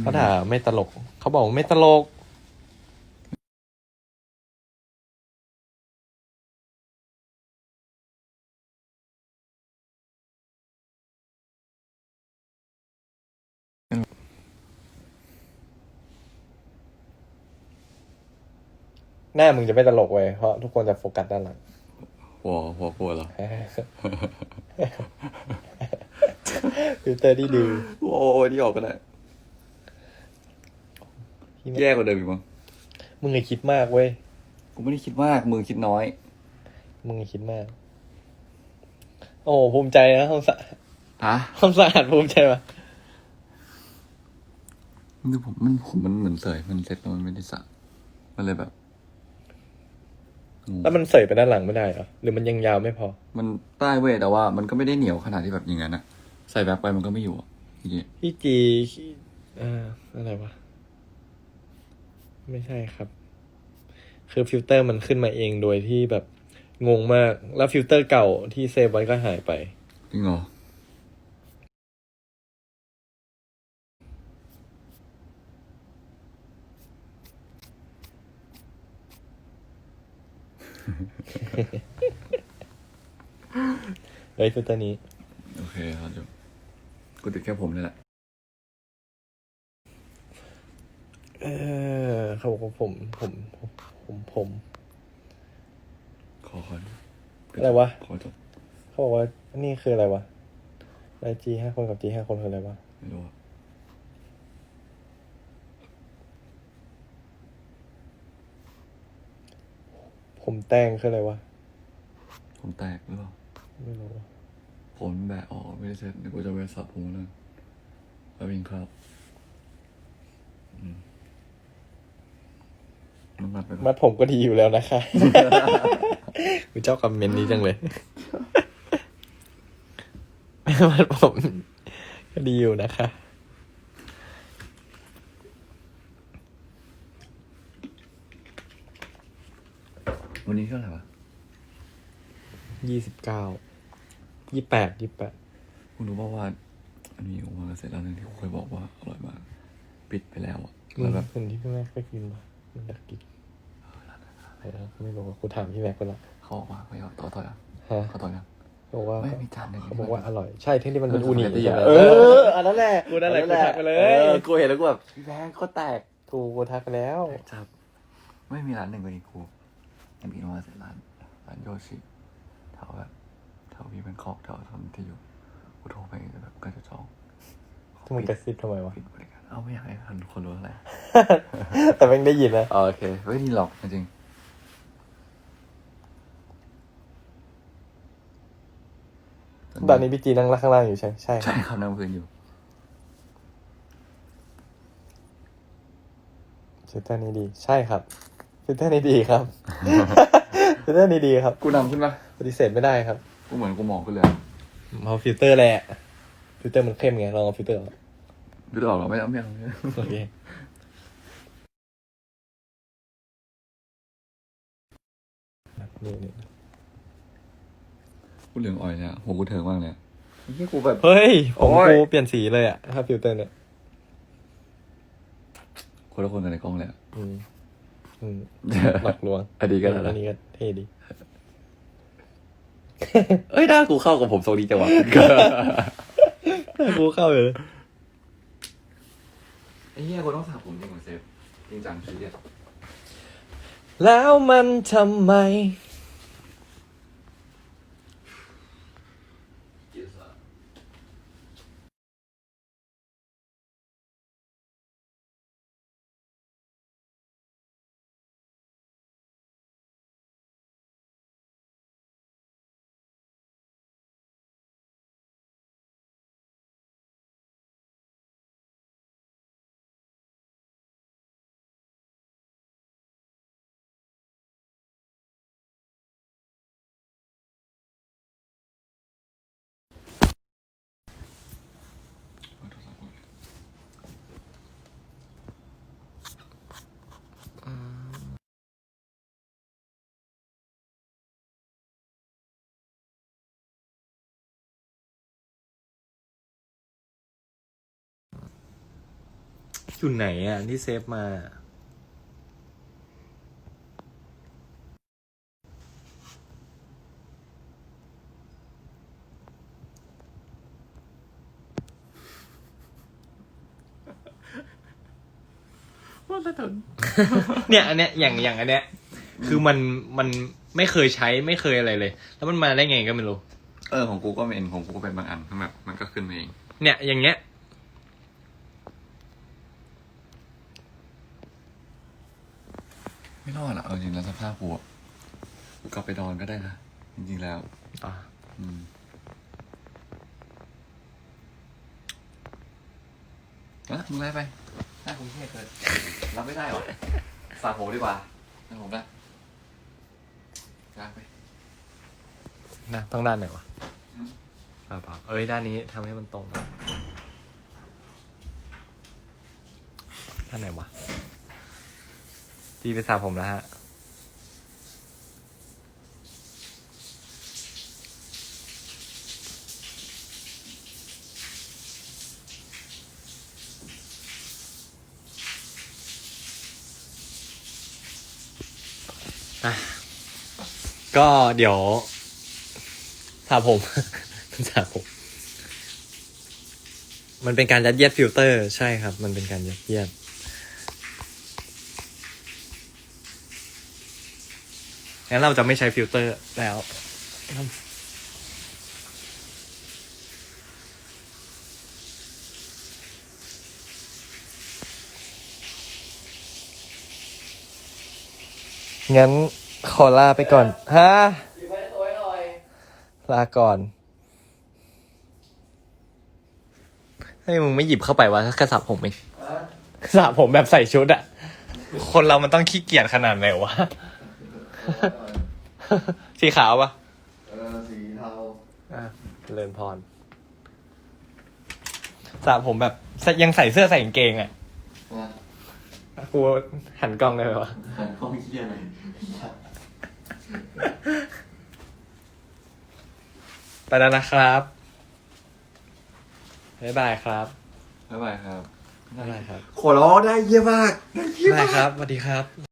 เขาด่าไม่ตลก เขาบอกว่าไม่ตลกหน้ามึงจะไม่ตลกเว้ยเพราะทุกคนจะโฟกัสด้านหลังหัวหัวกลัวเหรอฟิลเตอร์ที่ดีโอ้ยนี่ออกก็ได้ พี่ไม่แย่กว่าเดิมอีกมั้งมึงไงคิดมากเว้ย กูไม่ได้คิดมากมือคิดน้อย มึงไงคิดมาก โอ้ภูมิใจนะความสะอาดฮะความสะอาดภูมิใจปะมันผมมันผมมันเหมือนเสยมันเซ็ตแล้วมันไม่ได้สระมันเลยแบบงงแล้วมันเสยไปด้านหลังไม่ได้เหรอ หรือมันยังยาวไม่พอ มันใต้เว้ยแต่ว่า มันก็ไม่ได้เหนียวขนาดที่แบบอย่างนั้นอะใส่แบ็คไปมันก็ไม่อยู่อะจริงพี่จีเอ่ออะไรวะ ไม่ใช่ครับ คือฟิลเตอร์มันขึ้นมาเองโดยที่แบบงงมาก แล้วฟิลเตอร์เก่าที่เซฟไว้ก็หายไปๆจริงเหรอ เฮ้ยฟิลเตอร์นี้ โอเคครับเดี๋ยวกูติดแค่ผมนี่แหละ เออเขาบอกว่าผมผมผมผมผมขอขออะไรวะขอจบเขาบอกว่านี่คืออะไรวะไอจีห้าคนกับจีห้าคนคืออะไรวะไม่รู้อะผมแต่งคืออะไรวะ ผมแตกหรือเปล่า ไม่รู้วะผมแบะออกไม่ได้เสร็จเดี๋ยวกูจะไปสับผมแล้วแล้ววิ่งเข้าอืม มันมัดไปก่อนมัดผมก็ดีอยู่แล้วนะคะกูชอบคอมเมนต์นี้จังเลย มัดผมก็ดีอยู่นะคะ วันนี้เท่าไหร่วะยี่สิบเก้า ยี่แปด ยี่แปด คุณรู้ป่าวว่าอันนี้ออกมาเสร็จแล้วนึงที่กูเคยบอกว่าอร่อยมาก ปิดไปแล้วอะแล้วแบบคนที่พี่แม็กเคยกินปะมันอยากกินเออไม่รู้ว่ากูถามพี่แม็กไปละเขาบอกว่าไม่เอาต่อต่อยังฮะเขาต่อยังบอกว่าไม่มีจานหนึ่งเขาบอกว่าอร่อย ใช่ที่ที่มันเป็นเอออูนิสปาเกตตี้ใช่ไหมอะเอเอออันนั้นแหละกูนั่นแหละอักูทักไปเลยออกูเห็นแล้วกูแบบพี่แบงค์ก็แตกถูกกูทักไปแล้วจับไม่มีร้านหนึ่งกว่านี้กูยังมีมาเสร็จร้านร้านโยชิแถวแบบแถววีแบงคอกแถวทำที่อยู่กูโทรไปแต่แบบก็จะจองที่มึงกระซิบทำไมวะปิดบริการเอ้าไม่อยากให้ทันคนรู้อะไรแต่แม่งได้ยินนะอ๋อโอเคไม่มีหรอกจริง ตอนนี้พี่จีนั่งข้างล่างอยู่ใช่ใช่ครัใช่บครับนั่งพื้นอยู่ฟิลเตอร์นี้ดี ใช่ครับฟิลเตอร์นี้ดีครับฟิลเตอร์นี้ดีครับ กูนำขึ้นปะปฏิเสธไม่ได้ครับ กูเหมือนกูมองขึ้นเลยอะเอาฟิลเตอร์แหละฟิลเตอร์มันเข้มไงลองเอาฟิลเตอร์ออกดูออกเหรอไม่เอาไม่เอาไม่เอาโอเคนี่นี่ กูเหลืองอ่อยเนี่ยหัวกูเถิงมากเลยนี่กูแบบ เฮ้ย ผมโอ้ยกูเปลี่ยนสีเลยอะถ้าฟิลเตอร์เนี่ยคนละคนกันในกล้องเลยอะอืมอืมหลอกลวงอันนี้ก็ได้อันนี้ก็เท่ดี เอ้ยหน้ากูเข้ากับผมทรงนี้จังวะกูเข้าเลยไอ้เหี้ยกูต้องสระผมจริงเหรอเซฟจริงจังชีเดียแล้วมันทำไม อยู่ไหนอะ ที่เซฟมาว่าแล้วถึงเนี่ย อันเนี้ยอย่างอย่างอันเนี้ย คือมันมันไม่เคยใช้ไม่เคยอะไรเลย แล้วมันมาได้ไงก็ไม่รู้ เออของกูก็เป็นของกูก็เป็นบางอันแบบมันก็ขึ้นมาเอง เนี่ยอย่างเงี้ย ไม่รอดอะเอาจริงแล้วสภาพกูอะกูกลับไปนอนก็ได้นะจริงๆแล้วอะอืมเอะมึงไล่ไปหน้ากูเท่เกินรับไม่ได้หรอสาผมดีกว่าหน้าผมนะลากไปนะต้องด้านไหนวะอืมเปล่าเปล่าเอ้ยด้านนี้ทำให้มันตรงนะด้านไหนวะ ตีไปสาผมแล้วฮะอะก็เดี๋ยวสระผม สระผม มันเป็นการยัดเยียดฟิลเตอร์ ใช่ครับ มันเป็นการยัดเยียด งั้นเราจะไม่ใช้ฟิลเตอร์แล้ว งั้นขอลาไปก่อน ฮะ ลาก่อนให้ยมึงไม่หยิบเข้าไปวะกระสับผมเองสระผมแบบใส่ชุดอะคนเรามันต้องขี้เกียจขนาดไหนวะ สีขาวปะเออสีเทาอะเลินพรสระผมแบบยังใส่เสื้อใส่กางเกงอะว่ากูหันกล้องได้ไหมวะหันกล้องเยี่ยอะไรไปแล้วนะครับบ๊ายบายครับบ๊ายบายครับ บ๊ายบายครับ ขอร้องได้เยี่ยมากได้เยี่ยมบ๊ายบายมากครับสวัสดีครับ